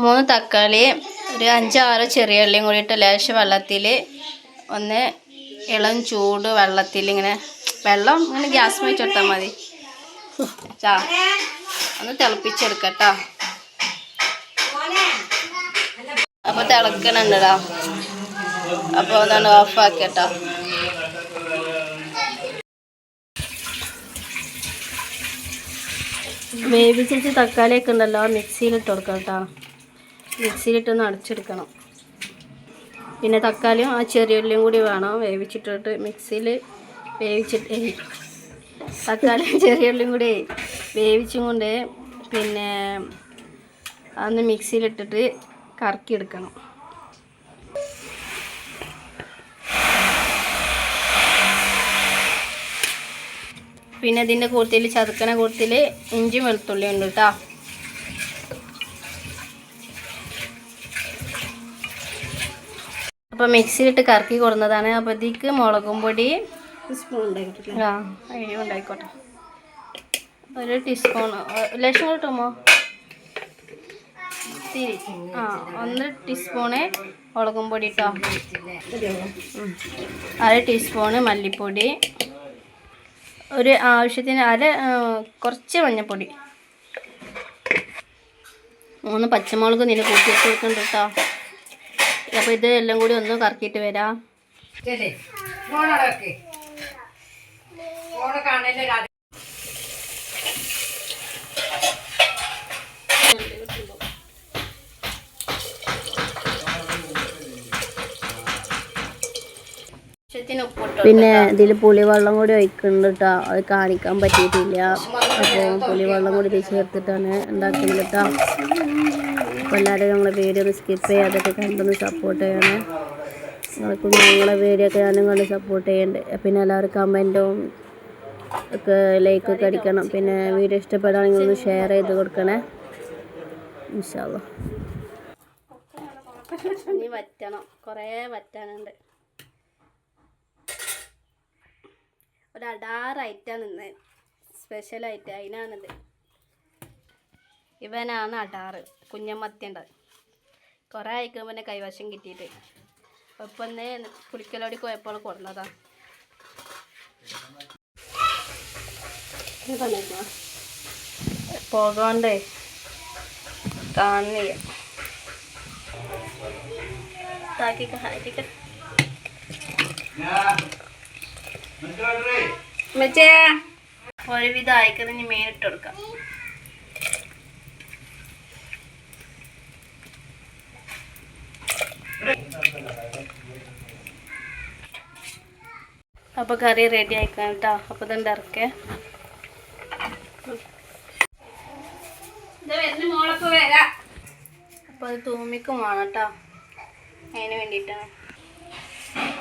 മൂന്ന് തക്കാളി ഒരു അഞ്ചാറ് ചെറിയ ഉള്ളിയും കൂടിയിട്ട് ലേശം വെള്ളത്തിൽ ഒന്ന് ഇളം ചൂട് വെള്ളത്തിൽ ഇങ്ങനെ വെള്ളം ഇങ്ങനെ ഗ്യാസ് വെച്ചെടുത്താൽ മതി. ചാ ഒന്ന് തിളപ്പിച്ചെടുക്കട്ടോ. അപ്പോൾ തിളക്കണുണ്ടടാ. അപ്പോൾ അതാണ് ഓഫാക്കിട്ടോ വേവിച്ചിട്ട് തക്കാളിയൊക്കെ ഉണ്ടല്ലോ മിക്സിയിലിട്ട് കൊടുക്കാം കേട്ടോ മിക്സിയിലിട്ടൊന്ന് അടച്ചെടുക്കണം. പിന്നെ തക്കാളിയും ആ ചെറിയ ഉള്ളിയും കൂടി വേണം വേവിച്ചിട്ടിട്ട് മിക്സിയിൽ വേവിച്ചിട്ട് തക്കാളിയും ചെറിയ ഉള്ളിയും കൂടി വേവിച്ചും കൊണ്ട് പിന്നെ അതൊന്ന് മിക്സിയിലിട്ടിട്ട് കറക്കി എടുക്കണം പിന്നെ ഇതിന്റെ കൂട്ടത്തിൽ ചതുക്കണ കൂട്ടത്തിൽ ഇഞ്ചി വെളുത്തുള്ളി ഉണ്ട് കേട്ടോ. അപ്പോൾ മിക്സിയിലിട്ട് കറക്കി കൊടുന്നതാണ്. അപ്പോൾ ഇതിക്ക് മുളകും പൊടി സ്പൂൺ ഉണ്ടാക്കിയിട്ടില്ല? ആ അയ്യോ ഉണ്ടായിക്കോട്ടെ. ഒരു ടീസ്പൂൺ ലക്ഷം കിട്ടുമോ ആ ഒന്ന് ടീസ്പൂണ് മുളകും പൊടി കേട്ടോ അര ടീസ്പൂണ് മല്ലിപ്പൊടി. ഒരു ആവശ്യത്തിന് അര കുറച്ച് മഞ്ഞൾപ്പൊടി മൂന്ന് പച്ചമുളക് നിന്നെ കൂട്ടിയിട്ട് കൊടുക്കുന്നുണ്ട് കേട്ടോ അപ്പോൾ ഇത് എല്ലാം കൂടി ഒന്ന് കറക്കിയിട്ട് വരാം. പിന്നെ ഇതിൽ പുളിവെള്ളം കൂടി ഒഴിക്കുന്നുണ്ട് കേട്ടോ അത് കാണിക്കാൻ പറ്റിയിട്ടില്ല. അപ്പോൾ പുളിവെള്ളം കൂടി ചേർത്തിട്ടാണ് ഉണ്ടാക്കുന്നത് കേട്ടോ അപ്പോൾ എല്ലാവരും ഞങ്ങളെ വീഡിയോ ഒന്ന് സ്കിപ്പ് ചെയ്യാതൊക്കെ കണ്ടൊന്ന് സപ്പോർട്ട് ചെയ്യണേ. നിങ്ങൾക്കും ഞങ്ങളെ വീഡിയോ ഒക്കെ ഞാനും കണ്ട് സപ്പോർട്ട് ചെയ്യണ്ടേ. പിന്നെ എല്ലാവരും കമന്റും ഒക്കെ ലൈക്ക് ഒക്കെ അടിക്കണം. പിന്നെ വീഡിയോ ഇഷ്ടപ്പെടുകയാണെങ്കിൽ ഒന്ന് ഷെയർ ചെയ്ത് കൊടുക്കണേ. ഇൻഷാല്ലാ ഇനി വറ്റണം. കുറേ വറ്റാനുണ്ട്. ഒരു അടാറ് ഐറ്റാണ് ഇന്ന്. സ്പെഷ്യൽ ഐറ്റം അതിനാണിത്. ഇവനാണ് അടാറ്. കുഞ്ഞമ്മത്തിന്റെ കുറേ അയക്കുമ്പോൾ പിന്നെ കൈവശം കിട്ടിയിട്ട്. ഒപ്പം ഒന്ന് കുളിക്കലോടി പോയപ്പോൾ കൊടുന്നതാ. പോകണ്ടേ. കാണിയ മറ്റേ ഒരുവിധം അയക്കുന്ന ഇനി മേനിട്ട് കൊടുക്കാം. അപ്പൊ കറി റെഡി ആയിക്കാം കേട്ടോ അപ്പൊ ഇതുണ്ട് ഇറക്കേ. അപ്പൊ അത് തൂമിക്കും വേണം കേട്ടോ അതിന് വേണ്ടിയിട്ടാണ്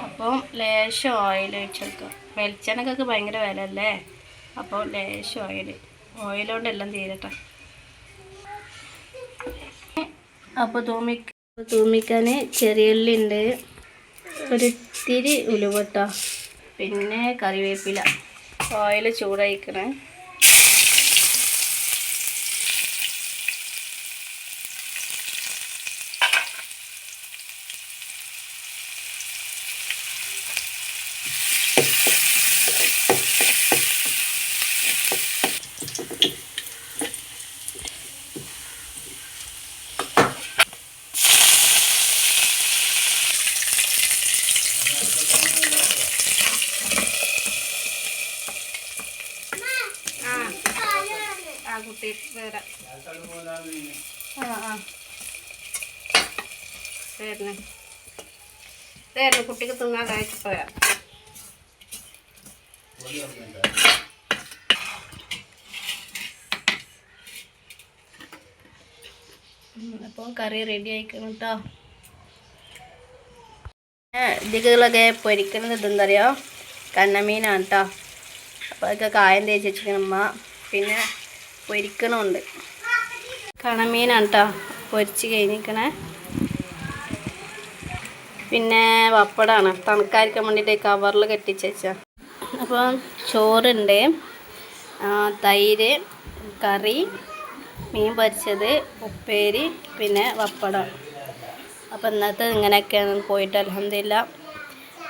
അപ്പം ലേശം ഓയിൽ ഒഴിച്ചെടുക്കുക വെളിച്ചെണ്ണക്കൊക്കെ ഭയങ്കര വില അല്ലേ അപ്പോൾ ലേശം ഓയിൽ ഓയിലോണ്ട് എല്ലാം തീരട്ടെ. അപ്പോൾ തൂമി തൂമിക്കാൻ ചെറിയ ഉണ്ട് ഒരു ഉലുവട്ടോ. ഉലുവട്ട പിന്നെ കറിവേപ്പില. ഓയിൽ ചൂടായിക്കണേ ആ ആ കുട്ടി വരാം ആ ആ. വരുന്നേ വരുന്നു കുട്ടിക്ക് തിന്നാൻ കഴിച്ചു പോയാ. അപ്പോൾ കറി റെഡി ആയിക്കണം കേട്ടോ ഇതികളൊക്കെ പൊരിക്കുന്നത് ഇതെന്താ അറിയോ കണ്ണമീനാണ് കേട്ടോ അപ്പോൾ അതൊക്കെ കായം തേച്ച് വെച്ചിരിക്കണം അമ്മ പിന്നെ പൊരിക്കണമുണ്ട് കണമീനാണ് കേട്ടോ പൊരിച്ച് കഴിഞ്ഞിരിക്കണേ. പിന്നെ പപ്പടമാണ് തണുക്കാരിക്കാൻ വേണ്ടിയിട്ട് കവറിൽ കെട്ടിച്ച് അപ്പം ചോറുണ്ട് തൈര് കറി മീൻ പൊരിച്ചത് ഉപ്പേരി പിന്നെ പപ്പടം അപ്പോൾ ഇന്നത്തെ ഇങ്ങനെയൊക്കെയാണ് പോയിട്ട് അലഹമില്ല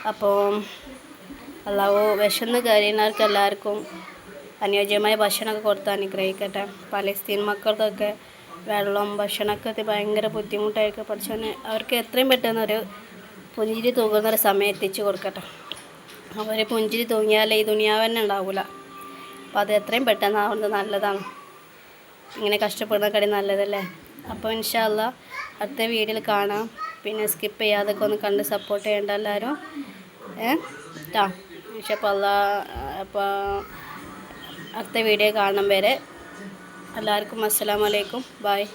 അപ്പോൾ അല്ലാവോ വിശന്ന് കയറിയവർക്ക് എല്ലാവർക്കും അനുയോജ്യമായ ഭക്ഷണമൊക്കെ കൊടുത്ത് അനുഗ്രഹിക്കട്ടെ. പലസ്തീൻ മക്കൾക്കൊക്കെ വെള്ളം ഭക്ഷണമൊക്കെ ഭയങ്കര ബുദ്ധിമുട്ടായിരിക്കും. പഠിച്ചവന് അവർക്ക് എത്രയും പെട്ടെന്ന് ഒരു പുഞ്ചിരി തൂങ്ങുന്ന ഒരു സമയം എത്തിച്ചു കൊടുക്കട്ടെ. അവർ പുഞ്ചിരി തൂങ്ങിയാലേ ഈ ദുനിയാവ് തന്നെ ഉണ്ടാവില്ല. അപ്പോൾ അത് എത്രയും പെട്ടെന്ന് ആവുന്നത് നല്ലതാണ്. ഇങ്ങനെ കഷ്ടപ്പെടുന്ന കടി നല്ലതല്ലേ? അപ്പോൾ ഇൻഷാല്ല അടുത്ത വീഡിയോയിൽ കാണാം. പിന്നെ സ്കിപ്പ് ചെയ്യാതൊക്കെ ഒന്ന് കണ്ട് സപ്പോർട്ട് ചെയ്യേണ്ട എല്ലാവരും. ഏ? അല്ല അപ്പോൾ അടുത്ത വീഡിയോ കാണാൻ വരെ എല്ലാവർക്കും വലൈക്കും ബായ്